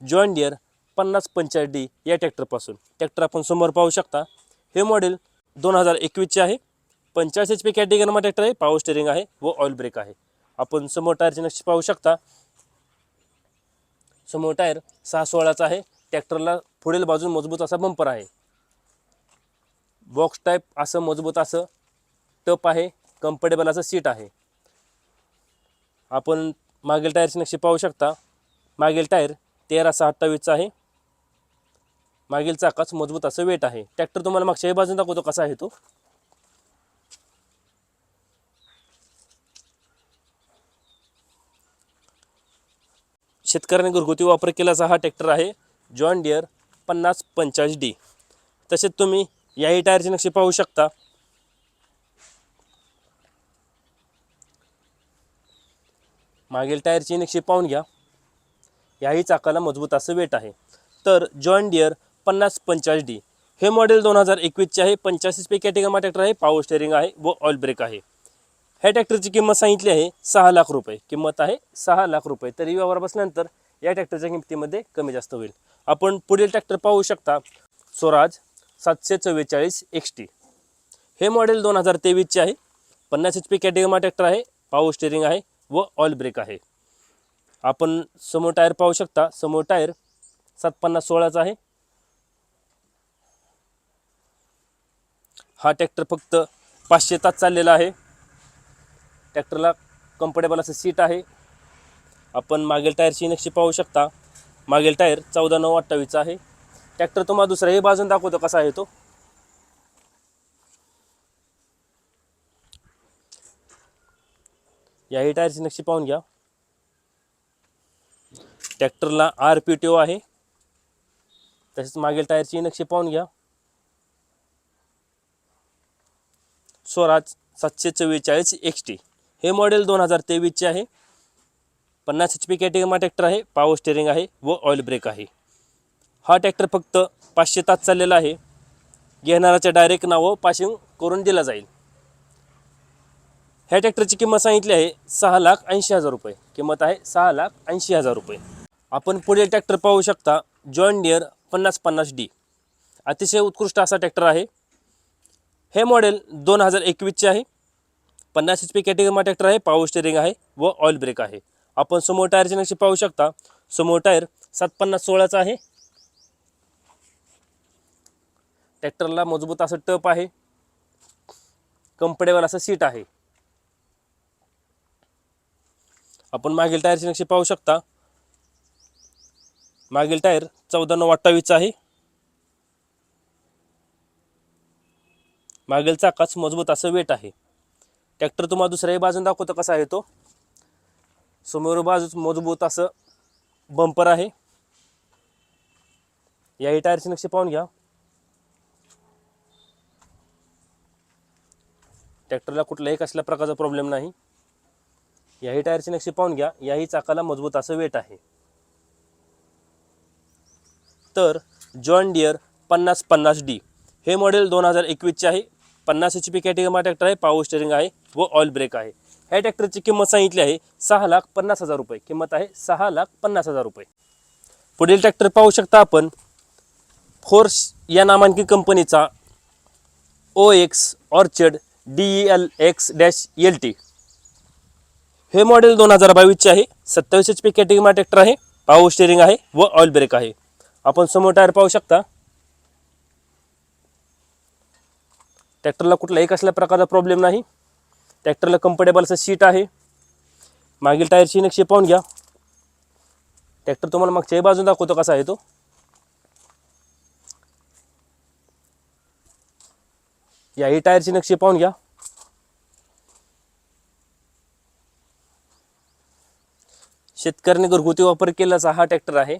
John Deere पन्नास पंचाळीस D या ट्रॅक्टरपासून. Tractor आपण समोर पाहू शकता. हे मॉडेल दोन हजार एकवीसचे आहे. पंचाळीस एच पी कॅटेगरीमा ट्रॅक्टर आहे. पॉवर स्टेरिंग आहे व ऑइल ब्रेक आहे. आपण समोर टायरचे नक्षी पाहू शकता. समोर टायर सहा सोळाचा आहे. ट्रॅक्टरला पुढील बाजून मजबूत असा बंपर आहे. बॉक्स टाईप असं मजबूत असं टप आहे. कम्फर्टेबल असं सीट आहे. आपण मागील टायरची नक्षी पाहू शकता. मागील टायर तेरा अठ्ठावीसचा आहे. मागील चाकाच मजबूत असं वेट आहे. ट्रॅक्टर तुम्हाला मागच्याही बाजून दाखवतो कसा आहे तो. शेतकऱ्यांनी घरगुती वापर केल्याचा हा ट्रॅक्टर आहे. जॉन डिअर पन्नास पंचाळीस डी तसेच तुम्ही याही टायरची नक्षी पाहू शकता. मागील टायरची नक्षी पाहून घ्या. याही चाकाला मजबूत असं वेट आहे. तर जॉन डिअर पन्नास पंचाळीस डी. हे मॉडेल दोन हजार एकवीसचे आहे. पंच्याऐंशी पे कॅटेगमा ट्रॅक्टर आहे. पॉवर स्टेअरिंग आहे व ऑइल ब्रेक आहे. ह्या ट्रॅक्टरची किंमत सांगितली आहे सहा लाख रुपये. किंमत आहे सहा लाख रुपये. तरी व्यवहार बसल्यानंतर या ट्रॅक्टरच्या किमतीमध्ये कमी जास्त होईल. आपण पुढील ट्रॅक्टर पाहू शकता. स्वराज सातशे चव्वेचाळीस एक्स टी हे मॉडेल दोन हजार तेवीसचे आहे. पन्नास एच पी कॅटेगमा ट्रॅक्टर आहे. पॉवर स्टेअरिंग आहे व ऑइल ब्रेक आहे. आपण समोर टायर पाहू शकता. समोर टायर सात पन्नास सोळाचा आहे. हा ट्रॅक्टर फक्त पाचशे तास चाललेला आहे. ट्रॅक्टरला कम्फर्टेबल असं सीट आहे. आपण मागील टायरची नक्षी पाहू शकता. मागील टायर चौदा नऊ अठ्ठावीसचा आहे. ट्रॅक्टर तुम्हाला दुसऱ्याही बाजून दाखवतो कसा आहे तो. याही टायरची नक्षी पाहून घ्या. ट्रॅक्टरला आर पी टी ओ आहे. तसेच मागील टायरची नक्षी पाहून घ्या. स्वराज सातशे चव्वेचाळीस एक्स टी हे मॉडेल दोन हजार तेवीसचे आहे. पन्नास एच पी कॅटेगमा ट्रॅक्टर आहे. पॉवर स्टेरिंग आहे व ऑइल ब्रेक आहे. हा ट्रॅक्टर फक्त पाचशे तास चाललेला आहे. घेणाऱ्याच्या डायरेक्ट नावं पाशिंग करून दिला जाईल. ह्या ट्रॅक्टरची किंमत सांगितली आहे सहा लाख ऐंशी हजार रुपये. किंमत आहे सहा लाख ऐंशी हजार रुपये. आपण पुढे ट्रॅक्टर पाहू शकता जॉईन डिअर पन्नास पन्नास डी. अतिशय उत्कृष्ट असा ट्रॅक्टर आहे. हे मॉडेल दोन हजार एकवीसचे आहे. पन्नास एच पी कॅटेगरीमा ट्रॅक्टर आहे पावर स्टेरिंग आहे व ऑइल ब्रेक आहे. आपण समोर टायरचे नक्षी पाहू शकता. समोर टायर सात पन्नास सोळाचा आहे. ट्रॅक्टरला मजबूत असं टप आहे. कम्फर्टेबल असं सीट आहे. आपण मागील टायरची नक्षी पाहू शकता. मागील टायर चौदा नऊ अठ्ठावीसचा आहे. मागील चाकाच मजबूत असं वेट आहे. ट्रॅक्टर तुम्हाला दुसऱ्याही बाजून दाखवतो कसा आहे तो. समोर बाजूच मजबूत असं बंपर आहे. याही टायरची नक्षी पाहून घ्या. ट्रॅक्टरला कुठल्याही कसल्या प्रकारचा प्रॉब्लेम नाही. याही टायरची नक्षी पाहून घ्या. याही चाकाला मजबूत असं वेट आहे. तर जॉन डिअर पन्नास पन्नास डी. हे मॉडेल दोन हजार एकवीसचे आहे. पन्नास एच पी कॅटेगरीमा ट्रॅक्टर आहे पावर स्टेरिंग आहे व ऑइल ब्रेक आहे. ह्या ट्रॅक्टरची किंमत सांगितली आहे सहा लाख पन्नास हजार रुपये. किंमत आहे सहा लाख पन्नास हजार रुपये. पुढील ट्रॅक्टर पाहू शकता आपण. फोर्स या नामांकित कंपनीचा O X orchard D E L X dash L T हे मॉडेल दोन हजार बावीसचे आहे. सत्तावीस एच पी कॅटेगमा ट्रॅक्टर आहे. पॉवर स्टेरिंग आहे व ऑइल ब्रेक आहे. आपण समोर टायर पाहू शकता. ट्रॅक्टरला कुठलाही कसल्या प्रकारचा प्रॉब्लेम नाही. ट्रॅक्टरला कम्फर्टेबल असं सीट आहे. मागील टायरची नक्षी पाहून घ्या. ट्रॅक्टर तुम्हाला मागच्याही बाजून दाखवतो कसा आहे तो. याही टायरची नक्षी पाहून घ्या. शेतकऱ्याने घरगुती वापर केल्याचा हा ट्रॅक्टर आहे.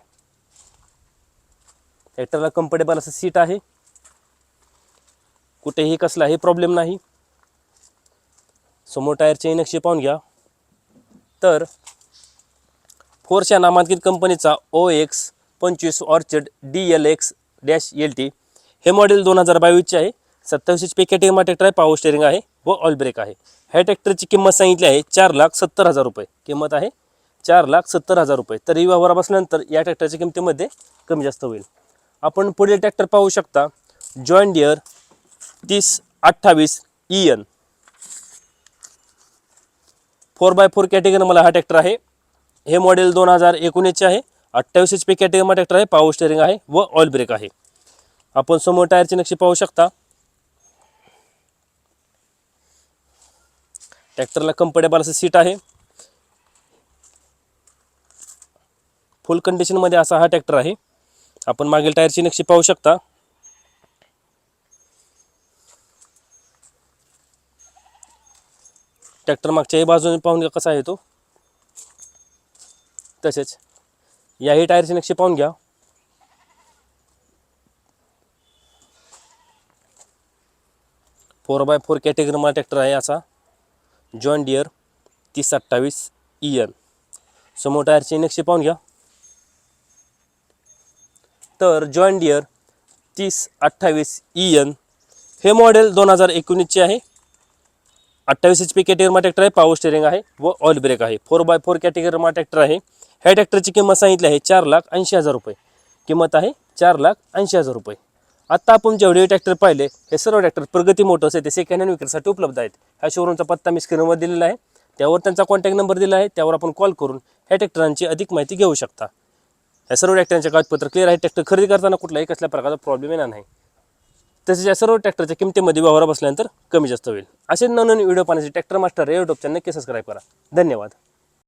ट्रॅक्टरला कम्फर्टेबल असं सीट आहे. कुठेही कसलाही प्रॉब्लेम नाही. समोर टायरचे नक्षी पाहून घ्या. तर फोरच्या नामांकित कंपनीचा ओ एक्स पंचवीस orchid D L X dash L T हे मॉडेल दोन हजार बावीसचे आहे. सत्तावीस एच पी कॅटेगमा ट्रॅक्टर आहे पॉवर स्टेअरिंग आहे व ऑल ब्रेक आहे. ह्या ट्रॅक्टरची किंमत सांगितली आहे चार लाख सत्तर हजार रुपये. किंमत आहे चार लाख सत्तर हजार रुपये. तरी व्यवहारा बसल्यानंतर या ट्रॅक्टरच्या किमतीमध्ये कमी जास्त होईल. आपण पुढील ट्रॅक्टर पाहू शकता. जॉईन डिअर तीस अठ्ठावीस E N four by four कॅटेगरमला हा ट्रॅक्टर आहे. हे मॉडेल दोन हजार एकोणीसचे आहे. अठ्ठावीस एच पी कॅटेगरीमा ट्रॅक्टर आहे. पावर स्टेअरिंग आहे व ऑइल ब्रेक आहे. आपण समोर टायरची नक्षी पाहू शकता. ट्रॅक्टरला कम्फर्टेबल असं सीट आहे. फुल कंडिशनमध्ये असा हा ट्रॅक्टर आहे. आपण मागील टायरची नक्षी पाहू शकता. ट्रॅक्टर मागच्याही बाजूने पाहून घ्या कसा आहे तो. तसेच याही टायरची नक्षी पाहून घ्या. फोर बाय फोर कॅटेगरीमा ट्रॅक्टर आहे असा. जॉन डियर तीस अठ्ठावीस ई एन समोर टायरची नक्षी पाहून घ्या. तर जॉन डिअर तीस अठ्ठावीस ई एन हे मॉडेल दोन हजार एकोणीसचे आहे. अठ्ठावीस एच पी कॅटेगरीमा ट्रॅक्टर आहे पॉवर स्टेरिंग आहे व ऑइल ब्रेक आहे. फोर बाय फोर कॅटेगरीमा ट्रॅक्टर आहे. ह्या ट्रॅक्टरची किंमत सांगितली आहे चार लाख ऐंशी हजार रुपये. किंमत आहे चार लाख ऐंशी हजार रुपये. आत्ता आपण जेवढे ट्रॅक्टर पाहिले हे सर्व ट्रॅक्टर प्रगती मोटर्स आहे ते सेकंड हँड विक्रीसाठी उपलब्ध आहेत. ह्या शोरूमचा पत्ता मी स्क्रीनवर दिलेला आहे. त्यावर त्यांचा कॉन्टॅक्ट नंबर दिला आहे. त्यावर आपण कॉल करून ह्या ट्रॅक्टरांची अधिक माहिती घेऊ शकता. ह्या सर्व ट्रॅक्टरांचे कागदपत्र क्लिअर आहे ट्रॅक्टर खरेदी करताना कुठलाही कसल्या प्रकारचा प्रॉब्लेम येणार नाही. तसेच या सर्व ट्रॅक्टरच्या किमतीमध्ये व्यवहार बसल्यानंतर कमी जास्त होईल. असे नवनवीन व्हिडिओ पाहण्यासाठी ट्रॅक्टर मास्टर या यूट्यूब चॅनल नक्की सबस्क्राईब करा. धन्यवाद.